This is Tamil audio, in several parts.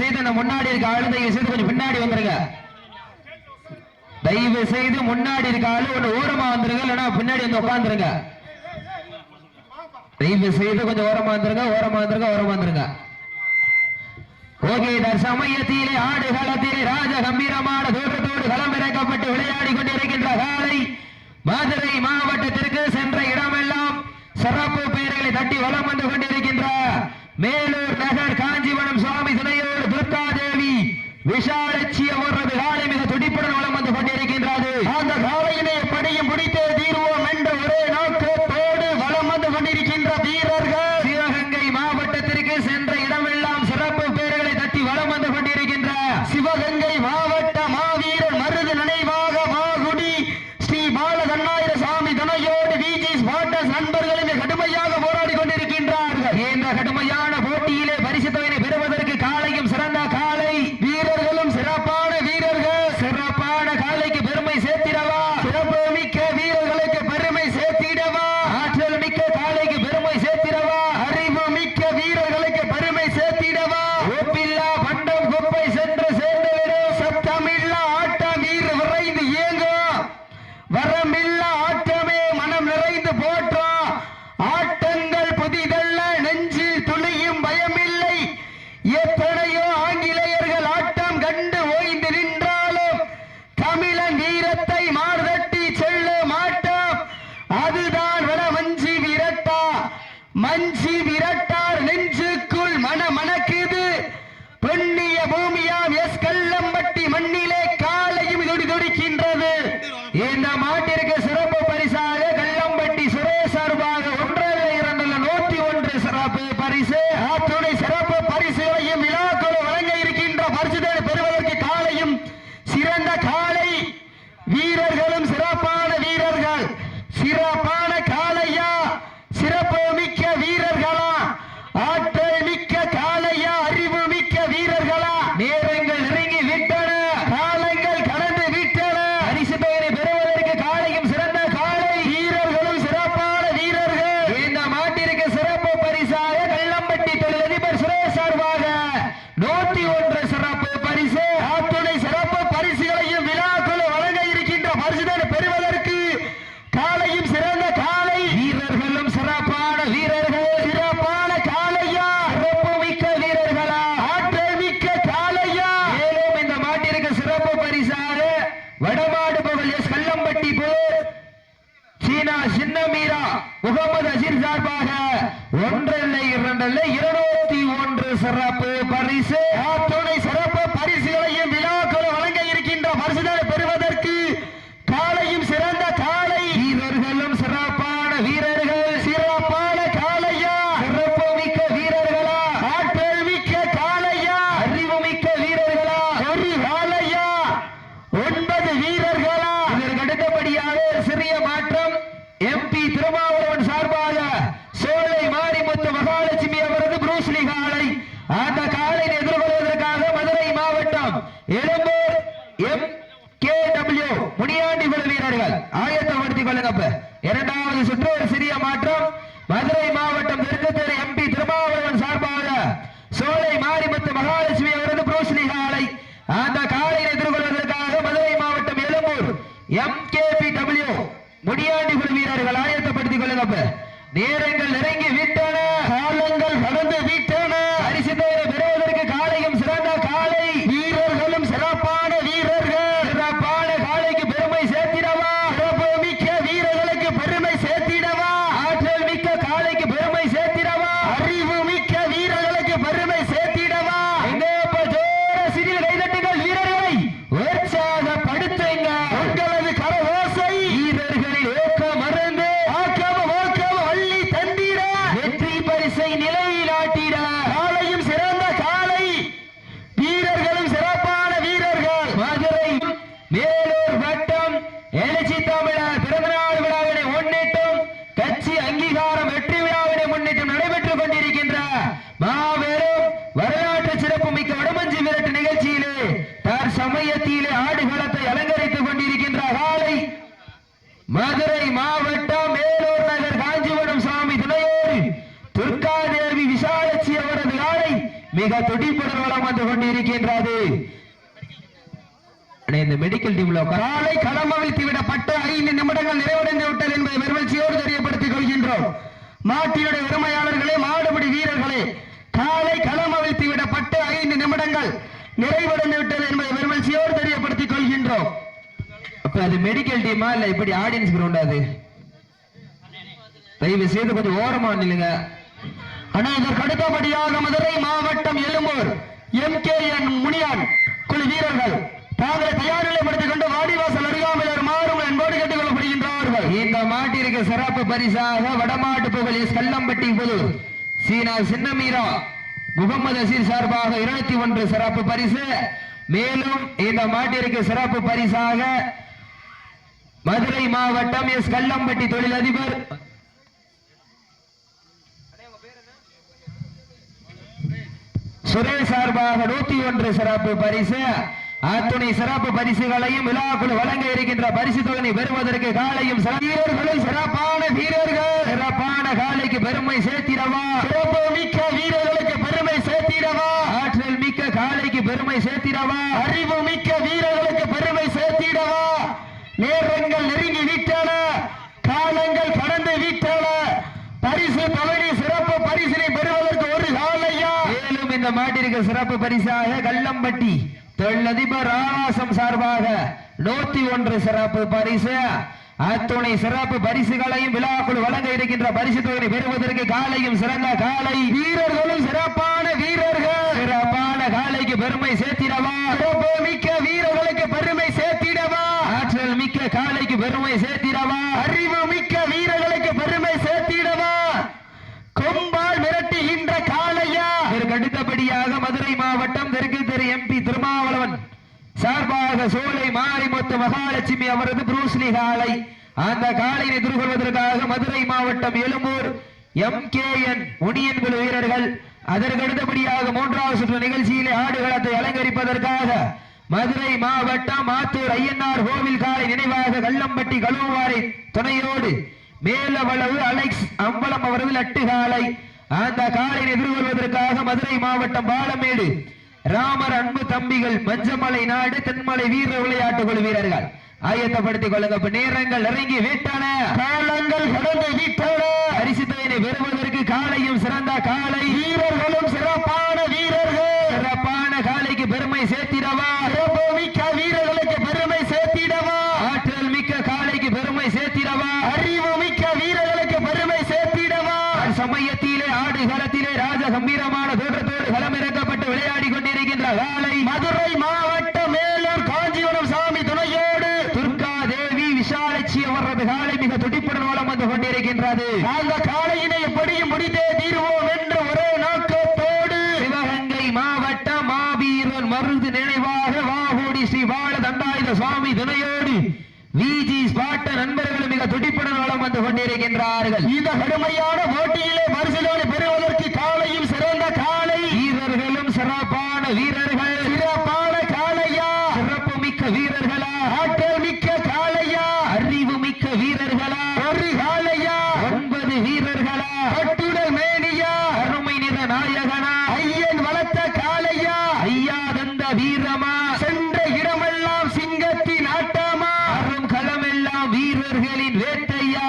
செய்து இந்த முன்னாடி இருக்க ஆளு தயவு செய்து கொஞ்சம் பின்னாடி வந்துருங்க. தயவு செய்து முன்னாடி இருக்க ஆளு ஒண்ணு ஓரமா வந்துருங்க இல்லைன்னா பின்னாடி வந்து உட்காந்துருங்க. தயவு செய்து கொஞ்சம் ஓரமா வந்துருங்க ஓரமா வந்துருங்க ஓரமா வந்துருங்க. ஓகே சமயத்திலே ஆடு காலத்திலே ராஜ கம்பீரமான தூரத்தோடு களமிறக்கப்பட்டு விளையாடி கொண்டிருக்கின்ற காலை மதுரை மாவட்டத்திற்கு சென்ற இடமெல்லாம் சிறப்பு பெயர்களை தட்டி வளம் வந்து கொண்டிருக்கின்ற மேலூர் நகர் காஞ்சிபுரம் சுவாமி துணையோடு துர்காதேவி விஷாலட்சி அவரது காலமிக சின்ன மீரா முகமது அசீர் சார்பாக ஒன்றல்ல இரண்டல்ல இருநூறு வீரர்கள் ஆயத்தப்படுத்திக் கொள்ளுங்க இரண்டாவது சுற்று ஒரு சிறிய மாற்றம். மதுரை மாபெரும் வரலாற்று சிறப்பு மிக்க வடமஞ்சி விரட்டு நிகழ்ச்சியிலே தற்சமயத்திலே ஆடுகளத்தை அலங்கரித்துக் கொண்டிருக்கின்ற காலை மதுரை மாவட்டம் மேலூர் நகர் காஞ்சிபுரம் சுவாமி துணையோடு துர்காதேவி விசாலட்சி அவரது காலை மிக துடிப்புடன் வளம் வந்து கொண்டிருக்கின்றது. இந்த மெடிக்கல் டீம்ல காலை களம் களமவிழ்த்து விடப்பட்டு ஐந்து நிமிடங்கள் நிறைவடைந்து விட்டது என்பதை பெருமச்சியோடு தெரியப்படுத்திக் கொள்கின்றோம். மாட்டினுடைய உரிமையாளர்களே மாடுபிடி வீரர்களே காலை களம் அவிழ்த்து விடப்பட்டு ஐந்து நிமிடங்கள் நிறைவடைந்து விட்டது என்பதை பெருமகிழ்ச்சியோடு தெரியப்படுத்திக் கொள்கின்றோம். அப்ப அது மெடிக்கல் டீமா இல்ல இப்படி ஆடியன்ஸ் கிரவுண்ட் அது? தயவு செய்து கொஞ்சம் ஓரமா நில்லுங்க. ஆனா இதற்கு அடுத்தபடியாக மதுரை மாவட்டம் Ezhumbur M K N Muniyan குழு வீரர்கள் தாங்களை தயார் நிலைப்படுத்திக் கொண்டு வாடிவாசல் அருகாமையில் மாட்டிற்கு சிறப்பு பரிசாக வடமாட்டு புகழ் எஸ் கல்லம்பட்டி புதூர் சீனா சின்னமீரா. முகமது அசீர் சார்பாக இருநூத்தி ஒன்று சிறப்பு பரிசு. மேலும் இந்த மாட்டிற்கு சிறப்பு பரிசாக மதுரை மாவட்டம் எஸ் கல்லம்பட்டி தொழிலதிபர். சுரேஷ் சார்பாக நூத்தி ஒன்று சிறப்பு பரிசு. அத்துணை சிறப்பு பரிசுகளையும் விழாக்குழு வழங்க இருக்கின்ற பரிசு தொகை பெறுவதற்கு காலையும் வீரர்களை சிறப்பான வீரர்கள். சிறப்பான காலைக்கு பெருமை சேர்த்திடவா. சிறப்பு மிக்க வீரர்களுக்கு பெருமை சேர்த்திடவா. ஆற்றல் மிக்க காலைக்கு பெருமை சேர்த்திடவா. அறிவு மிக்க வீரர்களுக்கு பெருமை சேர்த்திடவா. நேரங்கள் நெருங்கி விட்டன. காலங்கள் கடந்து விட்டன. பரிசு பவனி சிறப்பு பரிசினை பெறுவதற்கு ஒரு காலையா. மேலும் இந்த மாட்டிற்கு சிறப்பு பரிசாக கல்லம்பட்டி தொழிலதிபர் ஆவாசம் சார்பாக நூத்தி ஒன்று சிறப்பு பரிசு. அத்துணை சிறப்பு பரிசுகளையும் விழாக்குள் வழங்க இருக்கின்ற பரிசு தொகை பெறுவதற்கு காலையும் சிறந்த காலை. வீரர்களும் சிறப்பான வீரர்கள். சிறப்பான காலைக்கு பெருமை சேர்த்திடவா? சிறப்பு மிக்க வீரர்களுக்கு பெருமை சேர்த்திடவா? ஆற்றல் மிக்க காலைக்கு பெருமை சேர்த்திடவா? அறிவு மிக்க வீரர்களுக்கு பெருமை சேர்த்திடவா கொம்பால் மிரட்டுகின்ற காளையா இதற்கு அடுத்தபடியாக மதுரை மாவட்டம் தெற்கு தெரு எம்பி திருமாவளவன் சார்பாக சோலை மாரிமுத்து மகாலட்சுமி அவரது புரூஸ்லி காலை அந்த காலையை எதிர்கொள்வதற்காக மதுரை மாவட்டம் Egmore M K N Muniyan குழு வீரர்கள் அதற்கடுத்தபடியாக மூன்றாவது சுற்று நிகழ்ச்சியிலே ஆடுகளத்தை அலங்கரிப்பதற்காக மதுரை மாவட்டம் மாத்தூர் ஐயன்னார் கோவில் காலை நினைவாக கள்ளம்பட்டி கழுவாரை துணையோடு மேலவளவு அலெக்ஸ் அம்பலம் அவரது லட்டு காலை அந்த காலை எதிர்கொள்வதற்காக மதுரை மாவட்டம் பாலமேடு ராமர் அன்பு தம்பிகள் மஞ்சமலை நாடு தென்மலை வீர விளையாட்டு குழு வீரர்கள். ஆயத்தப்படுத்திக் கொள்ளுங்க. நேரங்கள் இறங்கி விட்டன. காலங்கள் கடந்து விட்டன. பெறுவதற்கு காலையும் சிறந்த காலை. வீரர்களும் சிறப்பான வீரர்கள். சிறப்பான காலைக்கு பெருமை சேர்த்திடவா? மிக்க வீரர்களுக்கு பெருமை சேர்த்திடவா? ஆற்றல் மிக்க காலைக்கு பெருமை சேர்த்திடவா? அறிவு மிக்க வீரர்களுக்கு பெருமை சேர்த்திடவா? சமயத்திலே ஆடு களத்திலே ராஜ கம்பீரமான விளையாடி கொண்டிருக்கின்ற மதுரை மாவட்ட மேலூர் காஞ்சிபுரம் சாமி துணையோடு துர்கா தேவி விசாலட்சி அவரது காலை மிக துடிப்புடன் வளம் வந்து கொண்டிருக்கின்றது. அந்த காலையினை எப்படியும் முடித்தே தீர்வோம் என்ற ஒரே நோக்கத்தோடு சிவகங்கை மாவட்ட மாவீரன் மருந்து நினைவாக வாகோடி ஸ்ரீ பால தண்டாயுத சுவாமி துணையோடு விஜி ஸ்பாட்ட நண்பர்கள் மிக துடிப்புடன் வளம் வந்து கொண்டிருக்கின்றார்கள். இந்த கடுமையான போட்டியிலே பரிசுகளை பெறுவதற்கு காளையும் சிறந்த காளை வீரர்களும் சிறப்பான வீரர்கள் சிறப்பான காளையா சிறப்பு மிக்க வீரர்களா ஆற்றல் மிக்க காளையா அறிவு மிக்க வீரர்களா ஒரு காளையா ஒன்பது வீரர்களா கட்டுடல் மேனியா அருமை நிற நாயகனா ஐயன் வளர்த்த காளையா ஐயா தந்த வீரமா சென்ற இடமெல்லாம் சிங்கத்தின் ஆட்டமா அரும் களமெல்லாம் வீரர்களின் வேட்டையா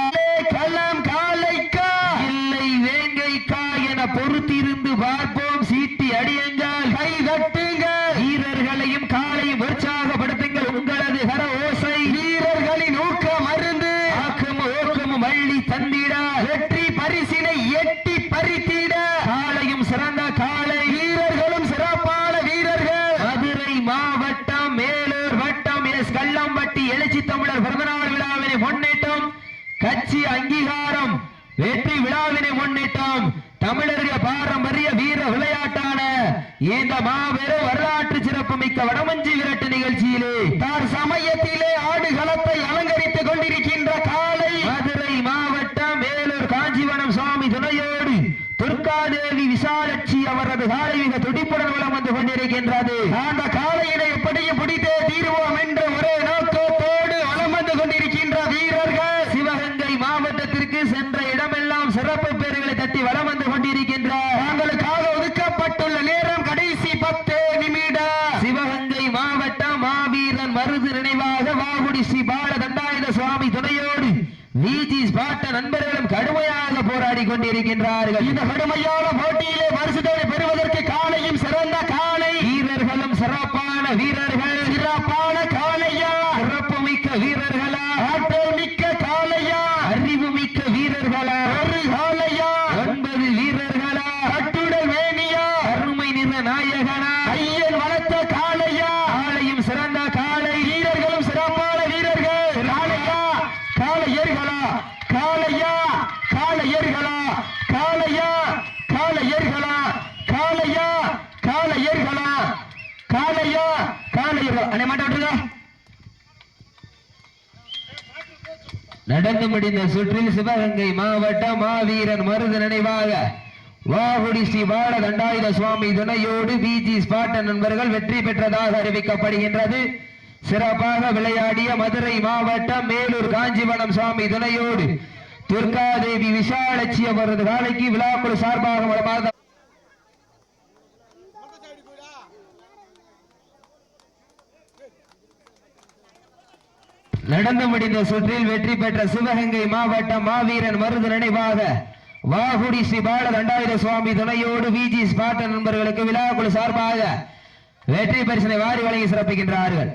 களம் காளைக்கா இல்லை வேங்கைக்கா என பொறுத்திருந்து பார்ப்போம் சீட்டி அடியுங்கள் கை தட்டுங்க வீரர்களையும் காலையும் உற்சாகப்படுத்துங்கள் உங்களது கர ஓசை வீரர்களின் ஊக்க மருந்து ஆக்கமும் ஓக்கமும் அள்ளி தந்திட வெற்றி பரிசினை எட்டி பறித்திட காலையும் சிறந்த காலை வீரர்களும் சிறப்பான வீரர்கள் மதுரை மாவட்டம் மேலூர் வட்டம் எஸ் கள்ளம்பட்டி எழுச்சி தமிழர் பிறந்தநாள் விழாவினை முன்னிட்டும் கட்சி அங்கீகாரம் வெற்றி விழாவினை முன்னிட்டும். தமிழர்கள் பாரம்பரிய வீர விளையாட்டான இந்த மாபெரும் வரலாற்று சிறப்பு மிக்க வடமஞ்சி விரட்டு நிகழ்ச்சியிலே தார் சமயத்திலே ஆடுகளத்தை அலங்கரித்துக் கொண்டிருக்கின்ற காலை மதுரை மாவட்டம் மேலூர் காஞ்சிவனம் சுவாமி துணையோடு துர்காதேவி விசாலட்சி அவரது காலை மிக துடிப்புடன் வளம் வந்து கொண்டிருக்கின்றது. அந்த காலை எப்படியும் பிடித்தே தீர்வோம் என்ற ஒரே நோக்கத்தோடு வலம் வந்து கொண்டிருக்கின்ற வீரர்கள் சிவகங்கை மாவட்டத்திற்கு சென்ற இடமெல்லாம் சிறப்பு பேர்களை தட்டி வலம் வந்து கொண்டிருக்கின்ற தாங்களுக்காக ஒதுக்கப்பட்டுள்ள நேரம் நண்பர்களும் கடுமையாக போராடி கொண்டிருக்கின்றார்கள். இந்த கடுமையான போட்டியிலே பரிசுத்தவனை பெறுவதற்கு காலையும் சிறந்த காலை வீரர்களும் சிறப்பான வீரர்கள். சிறப்பான காலையா சிறப்பு மிக்க வீரர்களா? ஆற்றல் மிக்க காலையா அறிவு மிக்க வீரர்களா? ஒரு காலையா ஒன்பது வீரர்களா? கட்டுடல் வேணியா அருமை நிற நாயகனா? ஐயன் வளர்த்த காலையா அண்ணே மாட்ட விட்டுருங்க. நடந்து முடிந்த சுற்றில் சிவகங்கை மாவட்ட மாவீரன் மருது நினைவாக. வாகுடி ஸ்ரீ பால தண்டாயுத சுவாமி துணையோடு பிஜி ஸ்பாட்டன் நண்பர்கள் வெற்றி பெற்றதாக அறிவிக்கப்படுகின்றது. சிறப்பாக விளையாடிய மதுரை மாவட்டம் மேலூர் காஞ்சிவனம் சுவாமி துணையோடு. துர்காதேவி விஷாலட்சி அவரது காலைக்கு விழாக்குழு சார்பாக வளமாக நடந்து முடிந்த சுற்றில் வெற்றி பெற்ற சிவகங்கை மாவட்டம் மாவீரன் மருது நினைவாக. வாகுடி ஸ்ரீ பால தண்டாயுத சுவாமி துணையோடு விஜி ஸ்பாட்ட நண்பர்களுக்கு விழாக்குழு சார்பாக வெற்றி பரிசனை வாரி வழங்கி சிறப்பிக்கின்றார்கள்.